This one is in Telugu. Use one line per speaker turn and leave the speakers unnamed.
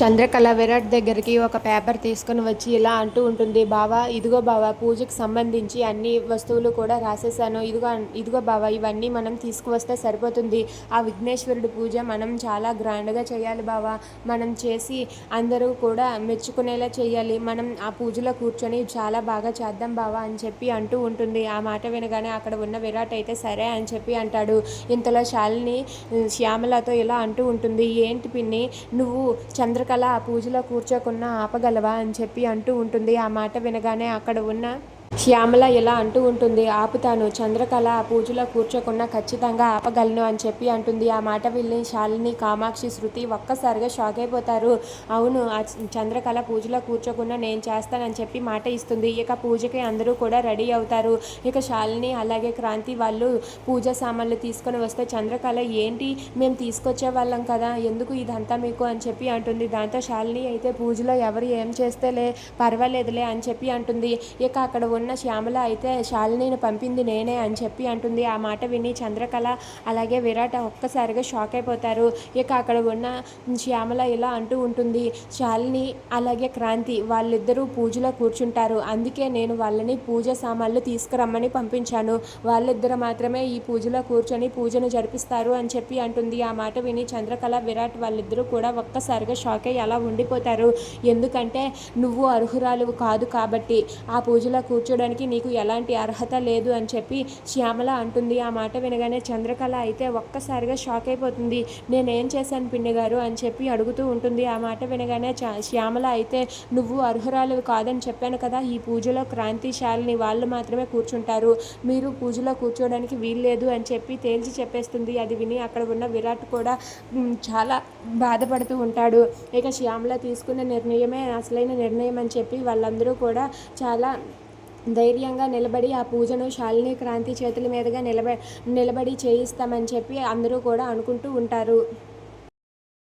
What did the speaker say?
చంద్రకళ విరాట్ దగ్గరికి ఒక పేపర్ తీసుకుని వచ్చి ఇలా అంటూ ఉంటుంది బావా ఇదిగో బావా పూజకి సంబంధించి అన్ని వస్తువులు కూడా రాసేసాను. ఇదిగో ఇదిగో బావా ఇవన్నీ మనం తీసుకువస్తే సరిపోతుంది. ఆ విఘ్నేశ్వరుడి పూజ మనం చాలా గ్రాండ్గా చేయాలి బావా. మనం చేసి అందరూ కూడా మెచ్చుకునేలా చేయాలి. మనం ఆ పూజలో కూర్చొని చాలా బాగా చేద్దాం బావా అని చెప్పి అంటూ ఉంటుంది. ఆ మాట వినగానే అక్కడ ఉన్న విరాట్ అయితే సరే అని చెప్పి అంటాడు. ఇంతలో శాలిని శ్యామలతో ఇలా అంటూ ఉంటుంది ఏంటి పిన్ని నువ్వు చంద్రక కళ ఆ పూజలో కూర్చోకున్నా ఆపగలవా అని చెప్పి అంటూ ఉంటుంది. ఆ మాట వినగానే అక్కడ ఉన్న శ్యామల ఇలా అంటూ ఉంటుంది ఆపుతాను. చంద్రకళ ఆ పూజలో కూర్చోకుండా ఖచ్చితంగా ఆపగలను అని చెప్పి అంటుంది. ఆ మాట విని శాలిని కామాక్షి శృతి ఒక్కసారిగా షాక్ అయిపోతారు. అవును ఆ చంద్రకళ పూజలో కూర్చోకుండా నేను చేస్తానని చెప్పి మాట ఇస్తుంది. ఇక పూజకి అందరూ కూడా రెడీ అవుతారు. ఇక శాలిని అలాగే క్రాంతి వాళ్ళు పూజ సామాన్లు తీసుకొని వస్తే చంద్రకళ ఏంటి? మేము తీసుకొచ్చే వాళ్ళం కదా. ఎందుకు ఇదంతా మీకు? అని చెప్పి అంటుంది. దాంతో శాలిని అయితే పూజలో ఎవరు ఏం చేస్తేలే పర్వాలేదులే అని చెప్పి అంటుంది. ఇక అక్కడ ఉన్న శ్యామల అయితే శాలినిని పంపింది నేనే అని చెప్పి అంటుంది. ఆ మాట విని చంద్రకళ అలాగే విరాట్ ఒక్కసారిగా షాక్ అయిపోతారు. ఇక అక్కడ ఉన్న శ్యామల ఇలా అంటూ ఉంటుంది. శాలిని అలాగే క్రాంతి వాళ్ళిద్దరూ పూజలో కూర్చుంటారు. అందుకే నేను వాళ్ళని పూజ సామాన్లు తీసుకురమ్మని పంపించాను. వాళ్ళిద్దరు మాత్రమే ఈ పూజలో కూర్చొని పూజను జరిపిస్తారు అని చెప్పి అంటుంది. ఆ మాట విని చంద్రకళ విరాట్ వాళ్ళిద్దరూ కూడా ఒక్కసారిగా షాక్ అయ్యి అలా ఉండిపోతారు. ఎందుకంటే నువ్వు అర్హురాలు కాదు కాబట్టి ఆ పూజలో కూర్చోడానికి నీకు ఎలాంటి అర్హత లేదు అని చెప్పి శ్యామల అంటుంది. ఆ మాట వినగానే చంద్రకళ అయితే ఒక్కసారిగా షాక్ అయిపోతుంది. నేనేం చేశాను పిన్ని గారు అని చెప్పి అడుగుతూ ఉంటుంది. ఆ మాట వినగానే చ శ్యామల అయితే నువ్వు అర్హురాలు కాదని చెప్పాను కదా ఈ పూజలో క్రాంతిశాలిని వాళ్ళు మాత్రమే కూర్చుంటారు. మీరు పూజలో కూర్చోడానికి వీల్లేదు అని చెప్పి తేల్చి చెప్పేస్తుంది. అది విని అక్కడ ఉన్న విరాట్ కూడా చాలా బాధపడుతూ ఉంటాడు. ఇక శ్యామల తీసుకున్న నిర్ణయమే అసలైన నిర్ణయం అని చెప్పి వాళ్ళందరూ కూడా చాలా ధైర్యంగా నిలబడి ఆ పూజను శాలిని క్రాంతి చేతుల మీదుగా నిలబ నిలబడి చేయిస్తామని చెప్పి అందరూ కూడా అనుకుంటూ ఉంటారు.